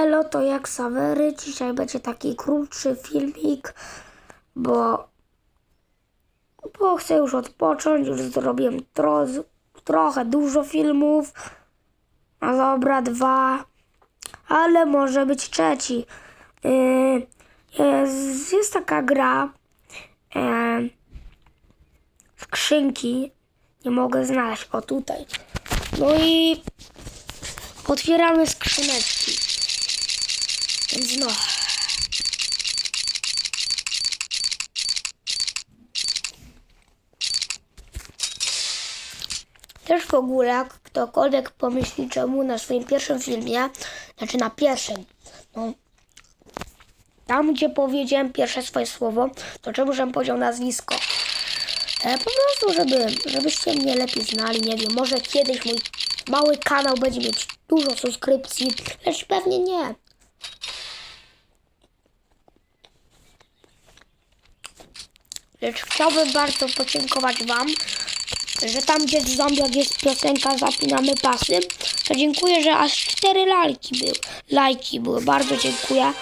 Elo, to jak Sawery. Dzisiaj będzie taki krótszy filmik, bo, bo chcę już odpocząć. Już zrobiłem tro, trochę dużo filmów. A dobra, dwa. Ale może być trzeci. Yy, jest, jest taka gra. Yy, skrzynki. Nie mogę znaleźć. O tutaj. No i otwieramy skrzyneczki. Więc no. Też w ogóle, jak ktokolwiek pomyśli czemu na swoim pierwszym filmie, znaczy na pierwszym, no, tam gdzie powiedziałem pierwsze swoje słowo, to czemu żebym powiedział nazwisko? E, po prostu, żeby, żebyście mnie lepiej znali, nie wiem, może kiedyś mój mały kanał będzie mieć dużo subskrypcji, lecz pewnie nie. Lecz chciałbym bardzo podziękować Wam, że tam gdzie w zombiach jest piosenka Zapinamy pasy, to dziękuję, że aż 4 lajki były. Lajki były, bardzo dziękuję.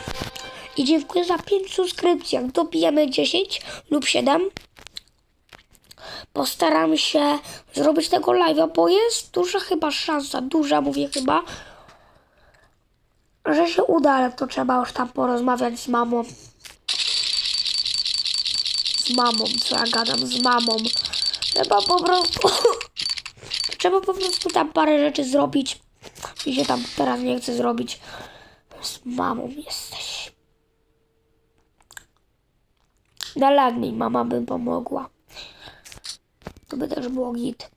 I dziękuję za 5 subskrypcji. Jak dobijemy 10 lub 7, postaram się zrobić tego live'a, bo jest duża chyba szansa, duża mówię chyba, że się uda, ale to trzeba już tam porozmawiać z mamą. Z mamą, co ja gadam, z mamą. Trzeba po prostu, trzeba po prostu tam parę rzeczy zrobić. I się tam teraz nie chcę zrobić. Z mamą jesteś. Dalej mama by pomogła. To by też było git.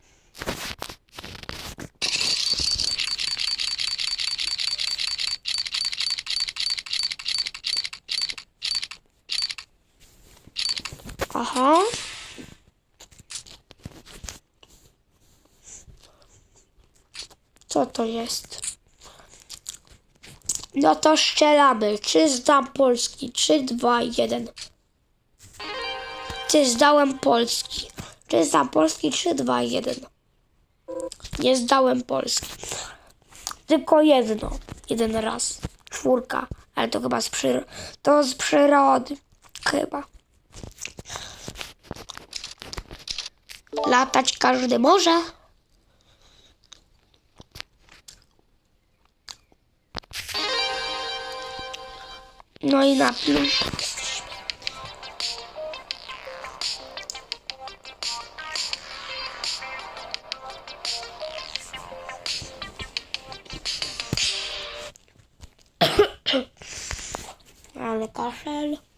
Aha. Co to jest? No to strzelamy. Czy zdam polski? 3, 2, 1. Czy zdałem polski? Czy zdam polski? 3, 2, 1. Nie zdałem polski. Tylko jedno. Jeden raz. Czwórka. Ale to chyba z przyrody. To z przyrody. Chyba. Latać każdy może. No i na plus. Ale kaszel.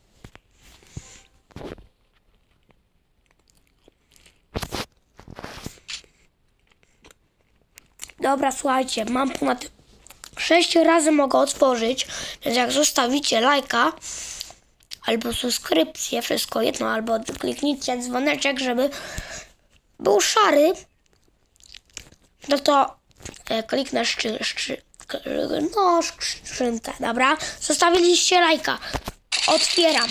Dobra, słuchajcie, mam ponad 6 razy mogę otworzyć, więc jak zostawicie lajka albo subskrypcję, wszystko jedno, albo kliknijcie dzwoneczek, żeby był szary, no to e, kliknę szczy, szczy, no, skrzynkę, dobra? Zostawiliście lajka. Otwieram.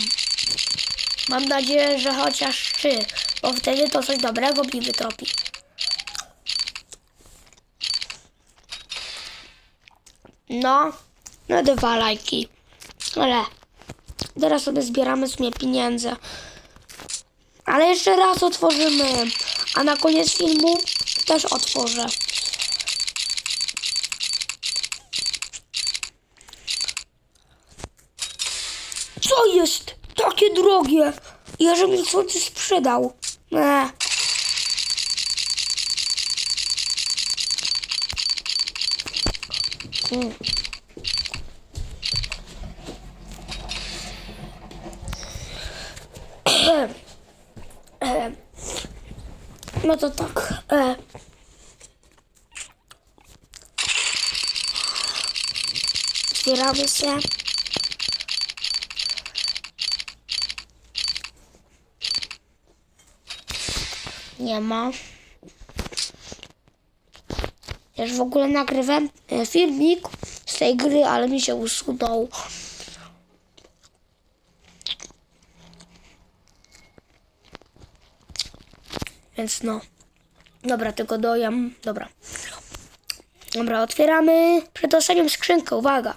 Mam nadzieję, że chociaż trzy, bo wtedy to coś dobrego mi wytropi. No, no dwa lajki. Ale teraz sobie zbieramy sumie pieniądze. Ale jeszcze raz otworzymy. A na koniec filmu też otworzę. Co jest? Takie drogie. Ja żebym słońce sprzedał. Nie. Mm. No to tak. E. Otwieramy się. Nie ma. Też w ogóle nagrywam e, filmik z tej gry, ale mi się usunął. Więc no. Dobra, tylko dojam. Dobra. Dobra, otwieramy przed ostatnią skrzynkę. Uwaga.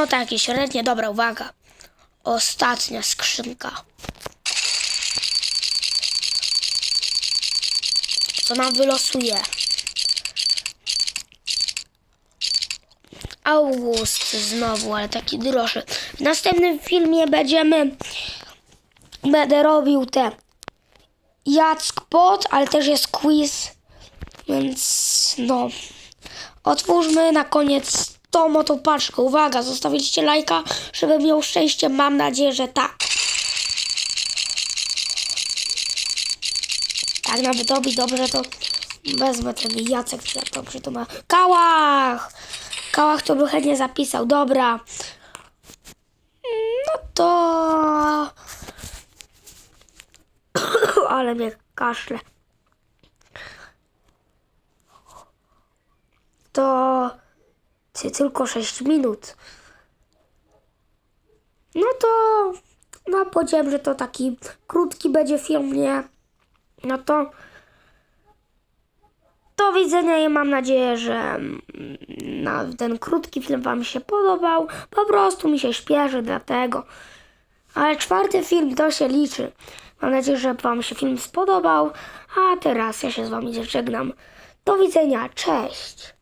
No takie średnie, dobra, uwaga. Ostatnia skrzynka. Co nam wylosuje? August znowu, ale taki droższy. W następnym filmie będziemy będę robił te Jack Pot, ale też jest quiz. Więc no. Otwórzmy na koniec tą oto paczkę. Uwaga, zostawiliście lajka, żebym miał szczęście. Mam nadzieję, że tak. Jak nawet robi dobrze, to wezmę ten Jacek, jak dobrze to ma. Kałach! Kałach to by chętnie zapisał, dobra. No to... Ale mnie kaszle. To... Ty, tylko 6 minut. No to... No powiedziałem, że to taki krótki będzie film, nie? No to... Do widzenia i mam nadzieję, że mm, ten krótki film Wam się podobał. Po prostu mi się śpieszy, dlatego. Ale czwarty film to się liczy. Mam nadzieję, że Wam się film spodobał. A teraz ja się z Wami żegnam. Do widzenia, cześć.